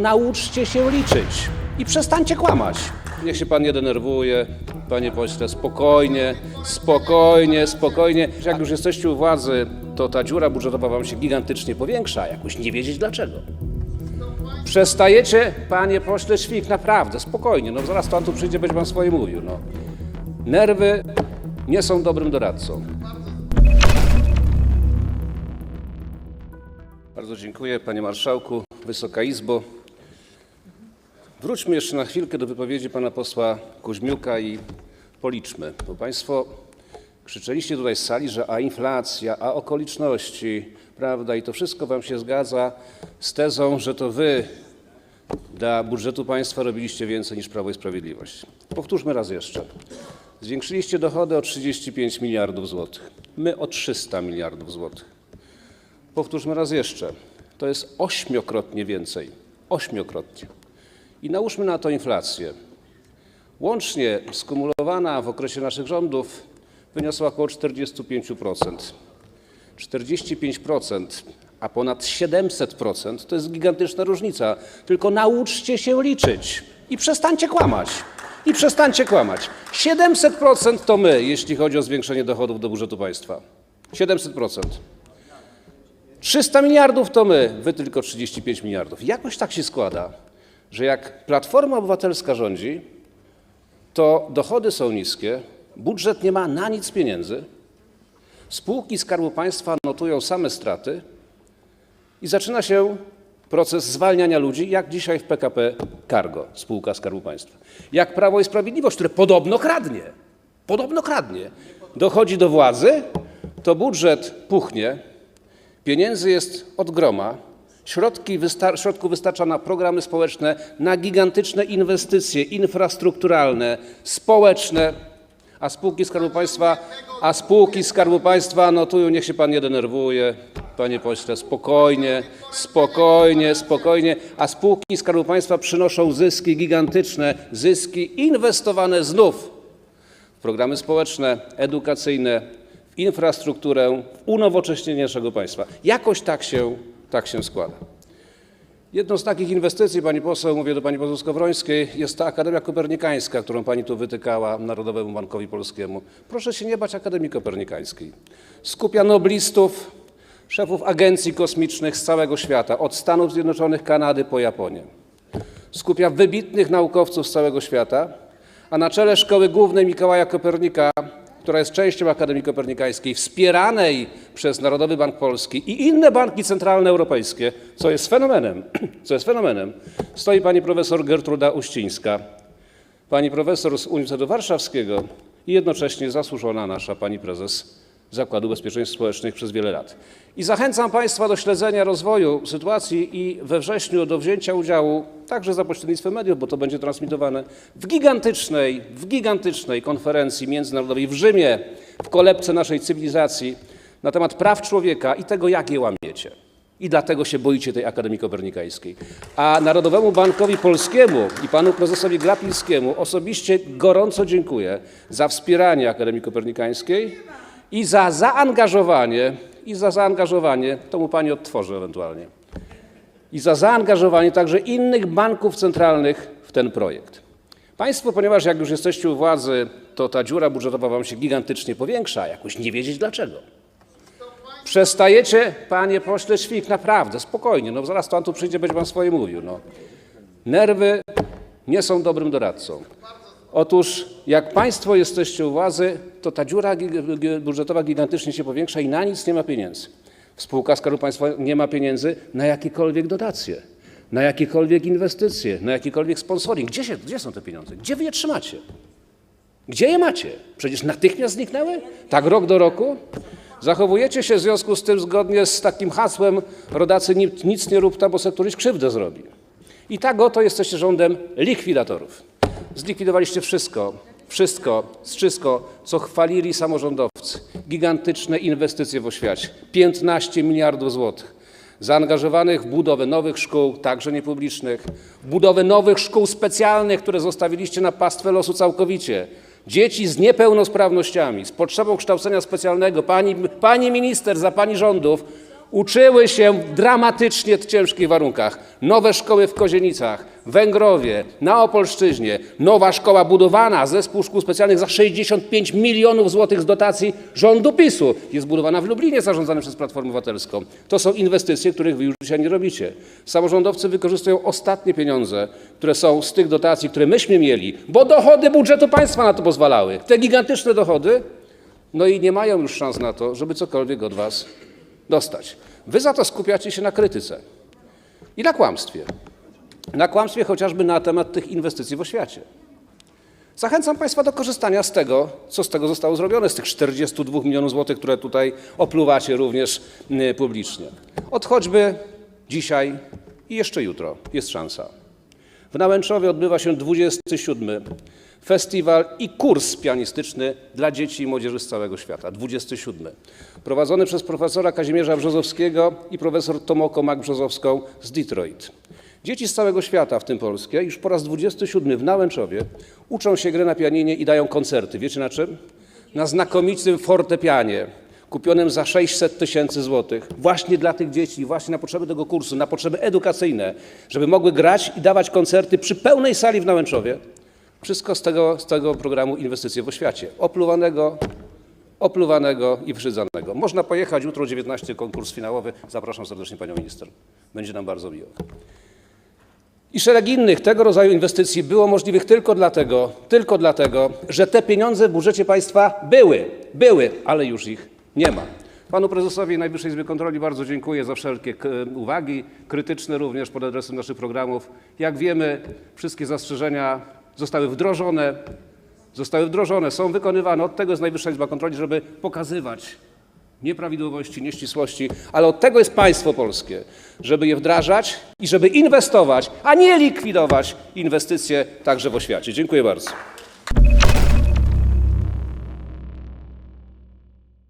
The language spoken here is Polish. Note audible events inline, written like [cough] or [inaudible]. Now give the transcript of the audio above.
nauczcie się liczyć i przestańcie kłamać. Niech się pan nie denerwuje, panie pośle, spokojnie, spokojnie, spokojnie. Jak już jesteście u władzy, to ta dziura budżetowa wam się gigantycznie powiększa, jakoś nie wiedzieć dlaczego. Przestajecie, panie pośle Świk, naprawdę, spokojnie, no zaraz pan tu przyjdzie, będzie pan swoje mówił, no. Nerwy nie są dobrym doradcą. Bardzo dziękuję, panie marszałku, Wysoka Izbo. Wróćmy jeszcze na chwilkę do wypowiedzi pana posła Kuźmiuka i policzmy, bo państwo krzyczeliście tutaj z sali, że a inflacja, a okoliczności, prawda, i to wszystko wam się zgadza z tezą, że to wy dla budżetu państwa robiliście więcej niż Prawo i Sprawiedliwość. Powtórzmy raz jeszcze. Zwiększyliście dochody o 35 miliardów złotych. My o 300 miliardów złotych. Powtórzmy raz jeszcze. To jest ośmiokrotnie więcej. Ośmiokrotnie. I nałóżmy na to inflację. Łącznie skumulowana w okresie naszych rządów wyniosła około 45%. 45%, a ponad 700% to jest gigantyczna różnica. Tylko nauczcie się liczyć i przestańcie kłamać. I przestańcie kłamać. 700% to my, jeśli chodzi o zwiększenie dochodów do budżetu państwa. 700%. 300 miliardów to my, wy tylko 35 miliardów. Jakoś tak się składa, że jak Platforma Obywatelska rządzi, to dochody są niskie, budżet nie ma na nic pieniędzy, spółki Skarbu Państwa notują same straty i zaczyna się proces zwalniania ludzi, jak dzisiaj w PKP Cargo, spółka Skarbu Państwa. Jak Prawo i Sprawiedliwość, które podobno kradnie, podobno kradnie, dochodzi do władzy, to budżet puchnie, Pieniędzy jest od groma. Środki wystar- środków wystarcza na programy społeczne, na gigantyczne inwestycje infrastrukturalne, społeczne, a spółki Skarbu Państwa, a spółki Skarbu Państwa notują, niech się pan nie denerwuje, panie pośle, spokojnie, spokojnie, spokojnie, a spółki Skarbu Państwa przynoszą zyski gigantyczne, zyski inwestowane znów w programy społeczne, edukacyjne, w infrastrukturę, w unowocześnienie naszego państwa. Jakoś tak się, tak się składa. Jedną z takich inwestycji, pani poseł, mówię do pani poseł Skowrońskiej, jest ta Akademia Kopernikańska, którą pani tu wytykała Narodowemu Bankowi Polskiemu. Proszę się nie bać Akademii Kopernikańskiej. Skupia noblistów, szefów agencji kosmicznych z całego świata, od Stanów Zjednoczonych, Kanady po Japonię skupia wybitnych naukowców z całego świata, a na czele Szkoły Głównej Mikołaja Kopernika, która jest częścią Akademii Kopernikańskiej, wspieranej przez Narodowy Bank Polski i inne banki centralne europejskie, co jest fenomenem, [clears throat] co jest fenomenem, stoi pani profesor Gertruda Uścińska, pani profesor z Uniwersytetu Warszawskiego i jednocześnie zasłużona nasza pani prezes Zakładu Ubezpieczeń Społecznych przez wiele lat. I zachęcam Państwa do śledzenia rozwoju sytuacji i we wrześniu do wzięcia udziału, także za pośrednictwem mediów, bo to będzie transmitowane, w gigantycznej, w gigantycznej konferencji międzynarodowej w Rzymie, w kolebce naszej cywilizacji na temat praw człowieka i tego, jak je łamiecie. I dlatego się boicie tej Akademii Kopernikańskiej. A Narodowemu Bankowi Polskiemu i panu prezesowi Glapińskiemu osobiście gorąco dziękuję za wspieranie Akademii Kopernikańskiej i za zaangażowanie, i za zaangażowanie, to mu pani odtworzy ewentualnie, i za zaangażowanie także innych banków centralnych w ten projekt. Państwo, ponieważ jak już jesteście u władzy, to ta dziura budżetowa wam się gigantycznie powiększa, jakoś nie wiedzieć dlaczego. Przestajecie, panie pośle Świk, naprawdę, spokojnie, no zaraz pan tu przyjdzie, będzie pan swoje mówił, no. Nerwy nie są dobrym doradcą. Otóż jak państwo jesteście u władzy, to ta dziura budżetowa gigantycznie się powiększa i na nic nie ma pieniędzy. W spółkach Skarbu Państwa nie ma pieniędzy na jakiekolwiek dotacje, na jakiekolwiek inwestycje, na jakikolwiek sponsoring. Gdzie, się, gdzie są te pieniądze? Gdzie wy je trzymacie? Gdzie je macie? Przecież natychmiast zniknęły? Tak rok do roku? Zachowujecie się w związku z tym zgodnie z takim hasłem rodacy nic, nie rób bo se któryś krzywdę zrobi. I tak oto jesteście rządem likwidatorów. Zlikwidowaliście wszystko, wszystko, wszystko, co chwalili samorządowcy. Gigantyczne inwestycje w oświacie, 15 miliardów złotych zaangażowanych w budowę nowych szkół, także niepublicznych, budowę nowych szkół specjalnych, które zostawiliście na pastwę losu całkowicie. Dzieci z niepełnosprawnościami, z potrzebą kształcenia specjalnego. Pani, pani minister za pani rządów uczyły się w dramatycznie ciężkich warunkach. Nowe szkoły w Kozienicach, Węgrowie, na Opolszczyźnie, nowa szkoła budowana, zespół szkół specjalnych za 65 milionów złotych z dotacji rządu PiSu. Jest budowana w Lublinie, zarządzana przez Platformę Obywatelską. To są inwestycje, których wy już dzisiaj nie robicie. Samorządowcy wykorzystują ostatnie pieniądze, które są z tych dotacji, które myśmy mieli, bo dochody budżetu państwa na to pozwalały. Te gigantyczne dochody, no i nie mają już szans na to, żeby cokolwiek od was dostać. Wy za to skupiacie się na krytyce i na kłamstwie. Na kłamstwie chociażby na temat tych inwestycji w oświacie. Zachęcam Państwa do korzystania z tego, co z tego zostało zrobione, z tych 42 milionów złotych, które tutaj opluwacie również y, publicznie. Od choćby dzisiaj i jeszcze jutro jest szansa. W Nałęczowie odbywa się 27. festiwal i kurs pianistyczny dla dzieci i młodzieży z całego świata. 27. Prowadzony przez profesora Kazimierza Brzozowskiego i profesor Tomoko Mak-Brzozowską z Detroit. Dzieci z całego świata, w tym polskie, już po raz 27 w Nałęczowie uczą się gry na pianinie i dają koncerty. Wiecie na czym? Na znakomitym fortepianie, kupionym za 600 tysięcy złotych, właśnie dla tych dzieci, właśnie na potrzeby tego kursu, na potrzeby edukacyjne, żeby mogły grać i dawać koncerty przy pełnej sali w Nałęczowie. Wszystko z tego, z tego programu Inwestycje w oświacie. Opluwanego, opluwanego i wszydzanego. Można pojechać jutro 19 konkurs finałowy. Zapraszam serdecznie panią minister. Będzie nam bardzo miło. I szereg innych tego rodzaju inwestycji było możliwych tylko dlatego, tylko dlatego, że te pieniądze w budżecie państwa były, były, ale już ich nie ma. Panu prezesowi Najwyższej Izby Kontroli bardzo dziękuję za wszelkie k- uwagi, krytyczne również pod adresem naszych programów. Jak wiemy, wszystkie zastrzeżenia zostały wdrożone, zostały wdrożone, są wykonywane. Od tego jest Najwyższa Izba Kontroli, żeby pokazywać nieprawidłowości, nieścisłości, ale od tego jest państwo polskie, żeby je wdrażać i żeby inwestować, a nie likwidować inwestycje także w oświacie. Dziękuję bardzo.